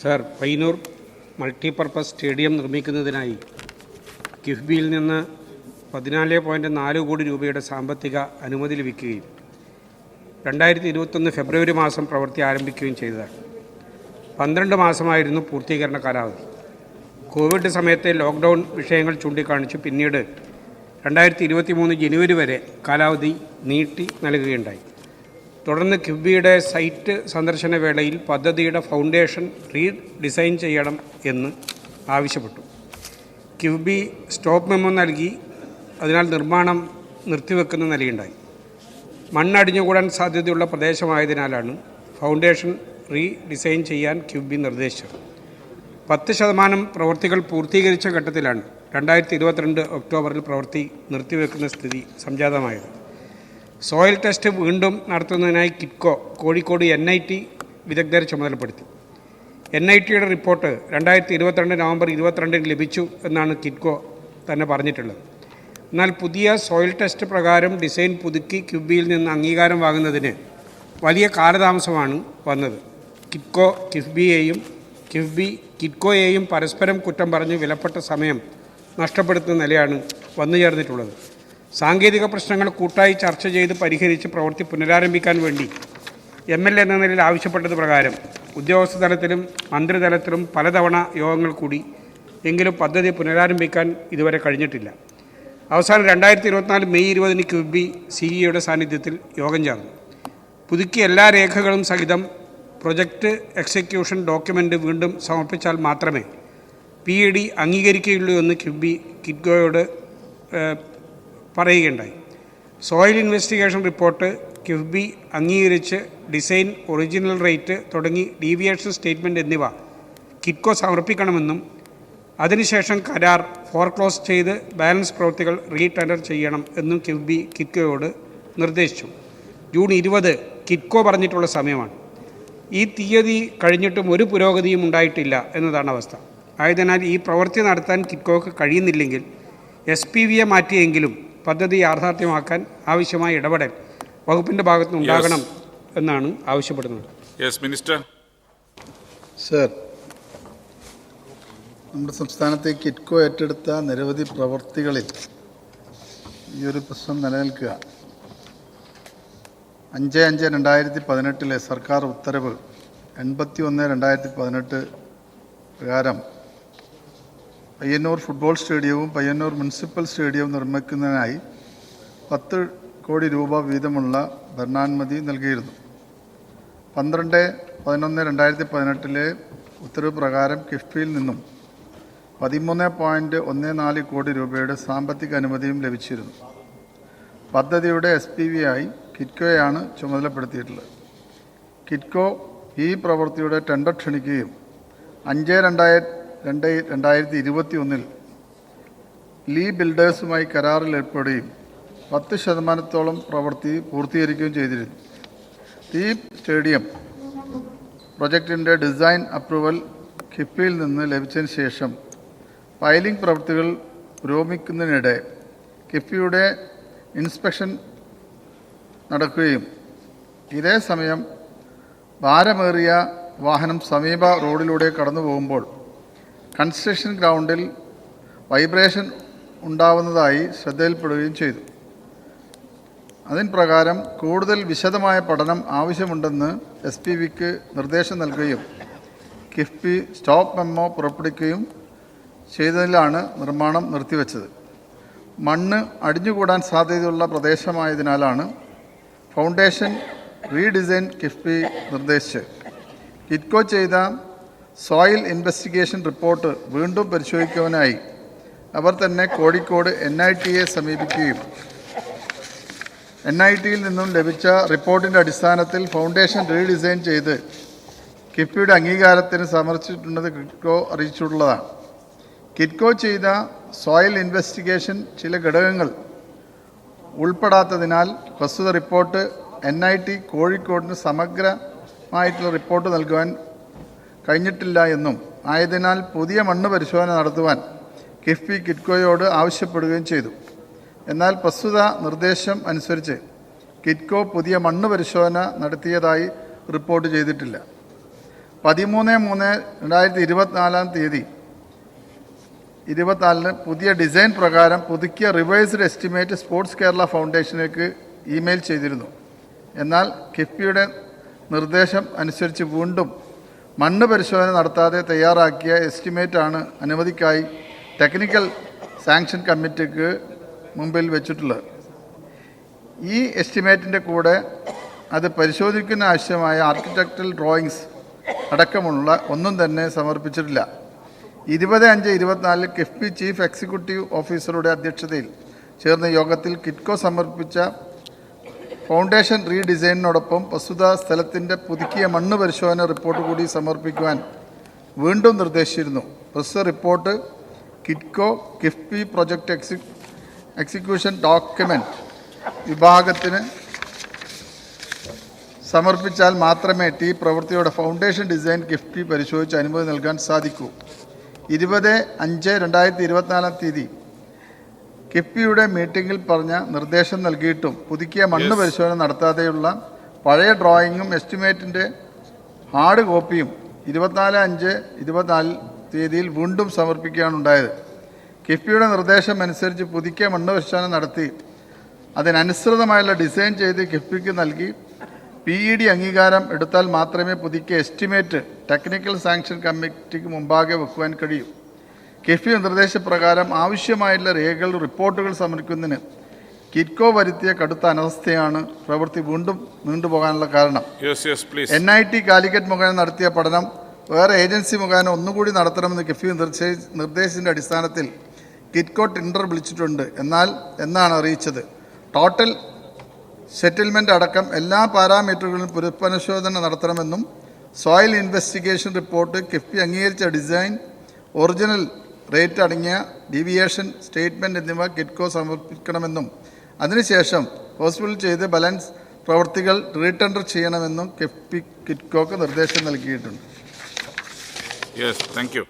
Sir Painoor multipurpose stadium നിർമ്മിക്കുന്നതിനായി കിഫ്ബിയിൽ നിന്ന് പതിനാല് പോയിന്റ് നാല് കോടി രൂപയുടെ സാമ്പത്തിക അനുമതി ലഭിക്കുകയും രണ്ടായിരത്തി ഇരുപത്തൊന്ന് ഫെബ്രുവരി മാസം പ്രവൃത്തി ആരംഭിക്കുകയും ചെയ്തതാണ്. പന്ത്രണ്ട് മാസമായിരുന്നു പൂർത്തീകരണ കാലാവധി. കോവിഡ് സമയത്തെ ലോക്ക്ഡൗൺ വിഷയങ്ങൾ ചൂണ്ടിക്കാണിച്ച് പിന്നീട് രണ്ടായിരത്തി ഇരുപത്തി മൂന്ന് ജനുവരി വരെ കാലാവധി നീട്ടി നൽകുകയുണ്ടായി. തുടർന്ന് കിഫ്ബിയുടെ സൈറ്റ് സന്ദർശന വേളയിൽ പദ്ധതിയുടെ ഫൗണ്ടേഷൻ റീഡിസൈൻ ചെയ്യണം എന്ന് ആവശ്യപ്പെട്ടു. കിഫ്ബി സ്റ്റോപ്പ് മെമ്മോ നൽകി അതിനാൽ നിർമ്മാണം നിർത്തിവെക്കുന്ന നിലയുണ്ടായി. മണ്ണടിഞ്ഞുകൂടാൻ സാധ്യതയുള്ള പ്രദേശമായതിനാലാണ് ഫൗണ്ടേഷൻ റീഡിസൈൻ ചെയ്യാൻ ക്യൂബി നിർദ്ദേശിച്ചത്. പത്ത് ശതമാനം പ്രവൃത്തികൾ പൂർത്തീകരിച്ച ഘട്ടത്തിലാണ് രണ്ടായിരത്തി ഇരുപത്തിരണ്ട് ഒക്ടോബറിൽ പ്രവൃത്തി നിർത്തിവെക്കുന്ന സ്ഥിതി സംജാതമായത്. സോയിൽ ടെസ്റ്റ് വീണ്ടും നടത്തുന്നതിനായി KITCO Kozhikode N I T വിദഗ്ധരെ ചുമതലപ്പെടുത്തി. എൻ ഐ ടിയുടെ റിപ്പോർട്ട് രണ്ടായിരത്തി ഇരുപത്തിരണ്ട് നവംബർ ഇരുപത്തിരണ്ടിന് ലഭിച്ചു എന്നാണ് കിറ്റ്കോ തന്നെ പറഞ്ഞിട്ടുള്ളത്. എന്നാൽ പുതിയ സോയിൽ ടെസ്റ്റ് പ്രകാരം ഡിസൈൻ പുതുക്കി ക്യുബിയിൽ നിന്ന് അംഗീകാരം വാങ്ങുന്നതിന് വലിയ കാലതാമസമാണ് വന്നത്. കിറ്റ്കോ കിഫ്ബിയെയും കിഫ്ബി കിറ്റ്കോയെയും പരസ്പരം കുറ്റം പറഞ്ഞ് വിലപ്പെട്ട സമയം നഷ്ടപ്പെടുത്തുന്ന നിലയാണ് വന്നു ചേർന്നിട്ടുള്ളത് സാങ്കേതിക പ്രശ്നങ്ങൾ കൂട്ടായി ചർച്ച ചെയ്ത് പരിഹരിച്ച് പ്രവൃത്തി പുനരാരംഭിക്കാൻ വേണ്ടി എം എൽ എ എന്ന നിലയിൽ ആവശ്യപ്പെട്ടത് പ്രകാരം ഉദ്യോഗസ്ഥ തലത്തിലും മന്ത്രിതലത്തിലും പലതവണ യോഗങ്ങൾ കൂടി എങ്കിലും പദ്ധതി പുനരാരംഭിക്കാൻ ഇതുവരെ കഴിഞ്ഞിട്ടില്ല. അവസാനം രണ്ടായിരത്തി ഇരുപത്തിനാല് മെയ് ഇരുപതിന് ക്യൂബി സിഇയുടെ സാന്നിധ്യത്തിൽ യോഗം ചേർന്നു. പുതുക്കിയ എല്ലാ രേഖകളും സഹിതം പ്രൊജക്റ്റ് എക്സിക്യൂഷൻ ഡോക്യുമെന്റ് വീണ്ടും സമർപ്പിച്ചാൽ മാത്രമേ പി ഇ ഡി അംഗീകരിക്കുകയുള്ളൂ എന്ന് ക്യൂബി കിറ്റ്ഗോയോട് പറയുകയുണ്ടായി. സോയിൽ ഇൻവെസ്റ്റിഗേഷൻ റിപ്പോർട്ട് കിഫ്ബി അംഗീകരിച്ച് ഡിസൈൻ ഒറിജിനൽ റേറ്റ് തുടങ്ങി ഡീവിയേഷൻ സ്റ്റേറ്റ്മെന്റ് എന്നിവ കിറ്റ്കോ സമർപ്പിക്കണമെന്നും അതിനുശേഷം കരാർ ഫോർക്ലോസ് ചെയ്ത് ബാലൻസ് പ്രവൃത്തികൾ റീടെൻഡർ ചെയ്യണം എന്നും കിഫ്ബി കിറ്റ്കോയോട് നിർദ്ദേശിച്ചു. ജൂൺ ഇരുപത് കിറ്റ്കോ പറഞ്ഞിട്ടുള്ള സമയമാണ്. ഈ തീയതി കഴിഞ്ഞിട്ടും ഒരു പുരോഗതിയും ഉണ്ടായിട്ടില്ല എന്നതാണ് അവസ്ഥ. ആയതിനാൽ ഈ പ്രവൃത്തി നടത്താൻ കിറ്റ്കോക്ക് കഴിയുന്നില്ലെങ്കിൽ എസ് പി വിയെ മാറ്റിയെങ്കിലും പദ്ധതി യാഥാർത്ഥ്യമാക്കാൻ ആവശ്യമായ ഇടപെടൽ വകുപ്പിന്റെ ഭാഗത്ത് ഉണ്ടാകണം എന്നാണ് ആവശ്യപ്പെടുന്നത്. യെസ് മിനിസ്റ്റർ സർ നമ്മുടെ സംസ്ഥാനത്തെ കിറ്റ്കോ ഏറ്റെടുത്ത നിരവധി പ്രവൃത്തികളിൽ ഈ ഒരു പ്രശ്നം നിലനിൽക്കുക. അഞ്ച് അഞ്ച് രണ്ടായിരത്തി പതിനെട്ടിലെ സർക്കാർ ഉത്തരവ് എൺപത്തി ഒന്ന് രണ്ടായിരത്തി പതിനെട്ട് പ്രകാരം പയ്യന്നൂർ ഫുട്ബോൾ സ്റ്റേഡിയവും പയ്യന്നൂർ മുനിസിപ്പൽ സ്റ്റേഡിയവും നിർമ്മിക്കുന്നതിനായി പത്ത് കോടി രൂപ വീതമുള്ള ഭരണാനുമതി നൽകിയിരുന്നു. പന്ത്രണ്ട് പതിനൊന്ന് രണ്ടായിരത്തി പതിനെട്ടിലെ ഉത്തരവ് പ്രകാരം കിഫ്ബിയിൽ നിന്നും പതിമൂന്ന് പോയിന്റ് ഒന്ന് നാല് കോടി രൂപയുടെ സാമ്പത്തിക അനുമതിയും ലഭിച്ചിരുന്നു. പദ്ധതിയുടെ എസ് പി വി ആയി കിറ്റ്കോയാണ് ചുമതലപ്പെടുത്തിയിട്ടുള്ളത്. കിറ്റ്കോ ഈ പ്രവൃത്തിയുടെ ടെൻഡർ ക്ഷണിക്കുകയും അഞ്ച് രണ്ടായിര രണ്ട് രണ്ടായിരത്തി ഇരുപത്തി ഒന്നിൽ ലീ ബിൽഡേഴ്സുമായി കരാറിൽ ഏർപ്പെടുകയും പത്ത് ശതമാനത്തോളം പ്രവൃത്തി പൂർത്തീകരിക്കുകയും ചെയ്തിരുന്നു. ഈ സ്റ്റേഡിയം പ്രൊജക്ടിന്റെ ഡിസൈൻ അപ്രൂവൽ കിഫ്ബിയിൽ നിന്ന് ലഭിച്ചതിന് ശേഷം ഫയലിംഗ് പ്രവൃത്തികൾ പുരോഗമിക്കുന്നതിനിടെ കിഫ്ബിയുടെ ഇൻസ്പെക്ഷൻ നടക്കുകയും ഇതേ സമയം ഭാരമേറിയ വാഹനം സമീപ റോഡിലൂടെ കടന്നു പോകുമ്പോൾ കൺസ്ട്രക്ഷൻ ഗ്രൗണ്ടിൽ വൈബ്രേഷൻ ഉണ്ടാവുന്നതായി ശ്രദ്ധയിൽപ്പെടുകയും ചെയ്തു. അതിന് പ്രകാരം കൂടുതൽ വിശദമായ പഠനം ആവശ്യമുണ്ടെന്ന് എസ് പി വിക്ക് നിർദ്ദേശം നൽകുകയും കിഫ്ബി സ്റ്റോപ്പ് മെമ്മോ പുറപ്പെടുവിക്കുകയും ചെയ്തതിലാണ് നിർമ്മാണം നിർത്തിവെച്ചത്. മണ്ണ് അടിഞ്ഞുകൂടാൻ സാധ്യതയുള്ള പ്രദേശമായതിനാലാണ് ഫൗണ്ടേഷൻ റീഡിസൈൻ കിഫ്ബി നിർദ്ദേശിച്ചത്. കിറ്റ്കോ ചെയ്ത സോയിൽ ഇൻവെസ്റ്റിഗേഷൻ റിപ്പോർട്ട് വീണ്ടും പരിശോധിക്കുവാനായി. അവർ തന്നെ കോഴിക്കോട് എൻ ഐ ടിയെ സമീപിക്കുകയും എൻ ഐ ടിയിൽ നിന്നും ലഭിച്ച റിപ്പോർട്ടിന്റെ അടിസ്ഥാനത്തിൽ ഫൗണ്ടേഷൻ റീഡിസൈൻ ചെയ്ത് കിഫ്ബിയുടെ അംഗീകാരത്തിന് സമർപ്പിച്ചിട്ടുണ്ടെന്ന് കിറ്റ്കോ അറിയിച്ചിട്ടുള്ളതാണ്. കിറ്റ്കോ ചെയ്ത സോയിൽ ഇൻവെസ്റ്റിഗേഷൻ ചില ഘടകങ്ങൾ ഉൾപ്പെടാത്തതിനാൽ പ്രസ്തുത റിപ്പോർട്ട് എൻ ഐ ടി കോഴിക്കോടിന് സമഗ്രമായിട്ടുള്ള റിപ്പോർട്ട് നൽകുവാൻ കഴിഞ്ഞിട്ടില്ല എന്നും ആയതിനാൽ പുതിയ മണ്ണ് പരിശോധന നടത്തുവാൻ കിഫ്ബി കിറ്റ്കോയോട് ആവശ്യപ്പെടുകയും ചെയ്തു. എന്നാൽ പ്രസ്തുത നിർദ്ദേശം അനുസരിച്ച് കിറ്റ്കോ പുതിയ മണ്ണ് പരിശോധന നടത്തിയതായി റിപ്പോർട്ട് ചെയ്തിട്ടില്ല. പതിമൂന്ന് മൂന്ന് രണ്ടായിരത്തി ഇരുപത്തിനാലാം തീയതി ഇരുപത്തിനാലിന് പുതിയ ഡിസൈൻ പ്രകാരം പുതുക്കിയ റിവൈസ്ഡ് എസ്റ്റിമേറ്റ് സ്പോർട്സ് കേരള ഫൗണ്ടേഷനിലേക്ക് ഇമെയിൽ ചെയ്തിരുന്നു. എന്നാൽ കിഫ്ബിയുടെ നിർദ്ദേശം അനുസരിച്ച് വീണ്ടും മണ്ണ് പരിശോധന നടത്താതെ തയ്യാറാക്കിയ എസ്റ്റിമേറ്റാണ് അനുമതിക്കായി ടെക്നിക്കൽ സാങ്ഷൻ കമ്മിറ്റിക്ക് മുമ്പിൽ വെച്ചിട്ടുള്ളത്. ഈ എസ്റ്റിമേറ്റിന്റെ കൂടെ അത് പരിശോധിക്കുന്ന ആവശ്യമായ ആർക്കിടെക്ചറൽ ഡ്രോയിങ്സ് അടക്കമുള്ള ഒന്നും തന്നെ സമർപ്പിച്ചിട്ടില്ല. ഇരുപത് അഞ്ച് ഇരുപത്തിനാലിൽ കിഫ്ബി ചീഫ് എക്സിക്യൂട്ടീവ് ഓഫീസറുടെ അധ്യക്ഷതയിൽ ചേർന്ന യോഗത്തിൽ കിറ്റ്കോ സമർപ്പിച്ച ഫൗണ്ടേഷൻ റീഡിസൈനിനോടൊപ്പം പ്രസ്തുത സ്ഥലത്തിന്റെ പുതുക്കിയ മണ്ണ് പരിശോധന റിപ്പോർട്ട് കൂടി സമർപ്പിക്കുവാൻ വീണ്ടും നിർദ്ദേശിച്ചിരുന്നു. പ്രസ്തുത റിപ്പോർട്ട് കിറ്റ്കോ കിഫ്ബി പ്രൊജക്ട് എക്സി എക്സിക്യൂഷൻ ഡോക്യുമെന്റ് വിഭാഗത്തിന് സമർപ്പിച്ചാൽ മാത്രമേ ടി പ്രവൃത്തിയുടെ ഫൗണ്ടേഷൻ ഡിസൈൻ കിഫ്ബി പരിശോധിച്ച് അനുമതി നൽകാൻ സാധിക്കൂ. ഇരുപത് അഞ്ച് രണ്ടായിരത്തി ഇരുപത്തിനാലാം തീയതി കിഫ്ബിയുടെ മീറ്റിംഗിൽ പറഞ്ഞ നിർദ്ദേശം നൽകിയിട്ടും പുതുക്കിയ മണ്ണ് പരിശോധന നടത്താതെയുള്ള പഴയ ഡ്രോയിങ്ങും എസ്റ്റിമേറ്റിന്റെ ഹാർഡ് കോപ്പിയും ഇരുപത്തിനാല് അഞ്ച് ഇരുപത്തിനാല് തീയതിയിൽ വീണ്ടും സമർപ്പിക്കുകയാണ് ഉണ്ടായത്. കിഫ്ബിയുടെ നിർദ്ദേശം അനുസരിച്ച് പുതുക്കിയ മണ്ണ് പരിശോധന നടത്തി അതിനനുസൃതമായുള്ള ഡിസൈൻ ചെയ്ത് കിഫ്ബിക്ക് നൽകി പി ഇ ഡി അംഗീകാരം എടുത്താൽ മാത്രമേ പുതുക്കിയ എസ്റ്റിമേറ്റ് ടെക്നിക്കൽ സാങ്ഷൻ കമ്മിറ്റിക്ക് മുമ്പാകെ വെക്കുവാൻ കഴിയൂ. കിഫ്ബി നിർദ്ദേശപ്രകാരം ആവശ്യമായുള്ള രേഖകൾ റിപ്പോർട്ടുകൾ സമർപ്പിക്കുന്നതിന് കിറ്റ്കോ വരുത്തിയ കടുത്ത അനവസ്ഥയാണ് പ്രവൃത്തി വീണ്ടും നീണ്ടുപോകാനുള്ള കാരണം. എൻ ഐ ടി കാലിക്കറ്റ് മുഖേന നടത്തിയ പഠനം വേറെ ഏജൻസി മുഖേന ഒന്നുകൂടി നടത്തണമെന്ന് കിഫ്ബി നിർദ്ദേശ നിർദ്ദേശത്തിന്റെ അടിസ്ഥാനത്തിൽ കിറ്റ്കോ ടെൻഡർ വിളിച്ചിട്ടുണ്ട്. എന്നാൽ എന്നാണ് അറിയിച്ചത്? ടോട്ടൽ സെറ്റിൽമെന്റ് അടക്കം എല്ലാ പാരാമീറ്ററുകളിലും പുനഃപരിശോധന നടത്തണമെന്നും സോയിൽ ഇൻവെസ്റ്റിഗേഷൻ റിപ്പോർട്ട് കിഫ്ബി അംഗീകരിച്ച ഡിസൈൻ ഒറിജിനൽ റേറ്റ് അടങ്ങിയ ഡീവിയേഷൻ സ്റ്റേറ്റ്മെന്റ് എന്നിവ കിറ്റ്കോ സമർപ്പിക്കണമെന്നും അതിനുശേഷം ഹോസ്പിറ്റൽ ചെയ്ത് ബാലൻസ് പ്രവൃത്തികൾ റീടെൻഡർ ചെയ്യണമെന്നും കിഫ്ബി കിറ്റ്കോക്ക് നിർദ്ദേശം നൽകിയിട്ടുണ്ട് യെസ് താങ്ക്.